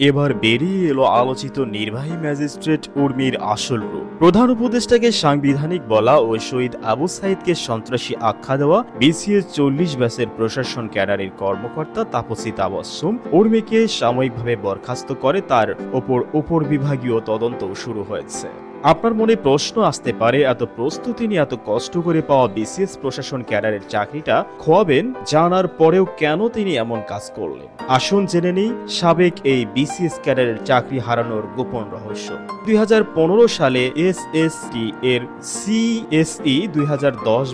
এবার বেরিয়ে এলো আলোচিত নির্বাহী ম্যাজিস্ট্রেট উর্মির আসল রূপ। প্রধান উপদেষ্টাকে সাংবিধানিক বলা ও শহীদ আবু সাইদকে সন্ত্রাসী আখ্যা দেওয়া বিসিএস চল্লিশ ব্যাসের প্রশাসন ক্যাডারের কর্মকর্তা তাপসী তাবাসুম উর্মিকে সাময়িকভাবে বরখাস্ত করে তার ওপর উপর বিভাগীয় তদন্ত শুরু হয়েছে। আপনার মনে প্রশ্ন আসতে পারে, এত প্রস্তুতি নিয়ে, এত কষ্ট করে পাওয়া বিসিএস প্রশাসন ক্যাডারের চাকরিটা খোয়াবেন, জানার পরেও কেন তিনি এমন কাজ করলেন? আসুন জেনে নিই, সাবেক এই বিসিএস ক্যাডারের চাকরি হারানোর গোপন রহস্য। দুই হাজার পনেরো সালে এস এস টি এর সিএসই দুই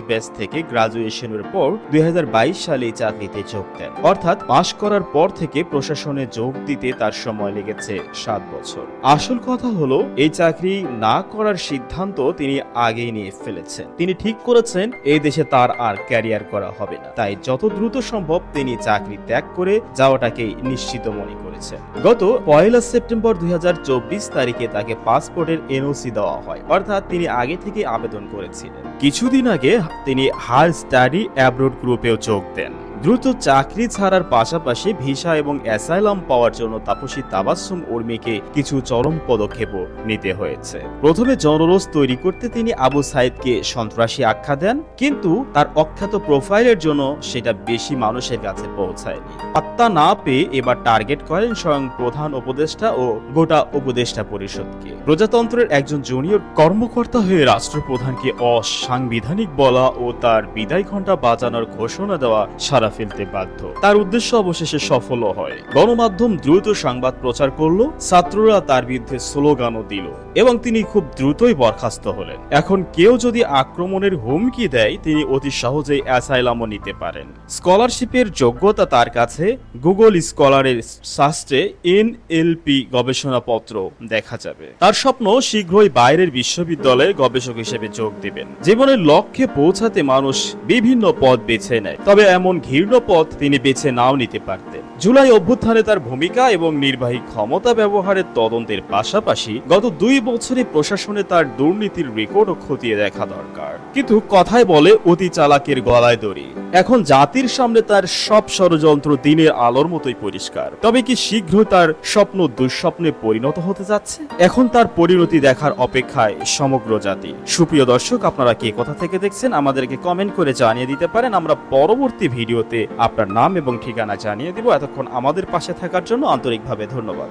ব্যাচ থেকে গ্রাজুয়েশনের পর দুই হাজার বাইশ সালে চাকরিতে যোগ দেন। অর্থাৎ পাশ করার পর থেকে প্রশাসনে যোগ দিতে তার সময় লেগেছে সাত বছর। আসল কথা হলো, এই চাকরি না করার সিদ্ধান্ত তিনি আগেই নিয়ে ফেলেছেন। তিনি ঠিক করেছেন, এই দেশে তার আর ক্যারিয়ার করা হবে না। তাই যত দ্রুত সম্ভব তিনি চাকরি ত্যাগ করে যাওয়াটাকেই নিশ্চিত মনে করেছেন। গত পয়লা সেপ্টেম্বর দুই হাজার চব্বিশ তারিখে তাকে পাসপোর্টের এনওসি দেওয়া হয়। অর্থাৎ তিনি আগে থেকে আবেদন করেছিলেন। কিছুদিন আগে তিনি হার স্টাডি অ্যাব্রোড গ্রুপেও যোগ দেন। দ্রুত চাকরি ছাড়ার পাশাপাশি ভিসা এবং অ্যাসাইলাম পাওয়ার জন্য তাপসী তাবাসুম উর্মিকে কিছু চরম পদক্ষেপও নিতে হয়েছে। প্রথমে জনরোষ তৈরি করতে তিনি আবু সাইদকে সন্ত্রাসী আখ্যা দেন, কিন্তু তার অখ্যাত প্রোফাইলের জন্য সেটা বেশি মানুষের কাছে পৌঁছায়নি। পাত্তা না পেয়ে এবার টার্গেট করেন স্বয়ং প্রধান উপদেষ্টা ও গোটা উপদেষ্টা পরিষদকে। প্রজাতন্ত্রের একজন জুনিয়র কর্মকর্তা হয়ে রাষ্ট্রপ্রধানকে অসাংবিধানিক বলা ও তার বিদায় ঘণ্টা বাজানোর ঘোষণা দেওয়া সারা ফেলতে বাধ্য। তার উদ্দেশ্য অবশেষে সফলও হয়। গণমাধ্যম দ্রুত সংবাদ প্রচার করল, ছাত্ররা তার বিরুদ্ধে স্লোগানও দিল এবং তিনি খুব দ্রুতই বরখাস্ত হলেন। এখন কেউ যদি আক্রমণের হুমকি দেয়, তিনি অতি সহজেই অ্যাসাইলামও নিতে পারেন। স্কলারশিপের যোগ্যতা তার কাছে, গুগল স্কলারের শাস্ত্রে এনএলপি গবেষণাপত্র দেখা যাবে। তার স্বপ্ন শীঘ্রই বাইরের বিশ্ববিদ্যালয়ে গবেষক হিসেবে যোগ দেবেন। জীবনের লক্ষ্যে পৌঁছাতে মানুষ বিভিন্ন পথ বেছে নেয়। তবে এমন ঘৃণ্য পথ তিনি বেছে নাও নিতে পারতেন। জুলাই অভ্যুত্থানে তার ভূমিকা এবং নির্বাহী ক্ষমতা ব্যবহারের তদন্তের পাশাপাশি গত দুই বছরে প্রশাসনে তার দুর্নীতির রেকর্ডও খতিয়ে দেখা দরকার। কিন্তু কথায় বলে, অতি চালাকের গলায় দড়ি। এখন জাতির সামনে তার সব ষড়যন্ত্র দিনের আলোর মতোই পরিষ্কার। তবে কি শীঘ্র তার স্বপ্ন দুঃস্বপ্নে পরিণত হতে যাচ্ছে? এখন তার পরিণতি দেখার অপেক্ষায় সমগ্র জাতি। সুপ্রিয় দর্শক, আপনারা কে কথা থেকে দেখছেন, আমাদেরকে কমেন্ট করে জানিয়ে দিতে পারেন। আমরা পরবর্তী ভিডিওতে আপনার নাম এবং ঠিকানা জানিয়ে দিব। এতক্ষণ আমাদের পাশে থাকার জন্য আন্তরিকভাবে ধন্যবাদ।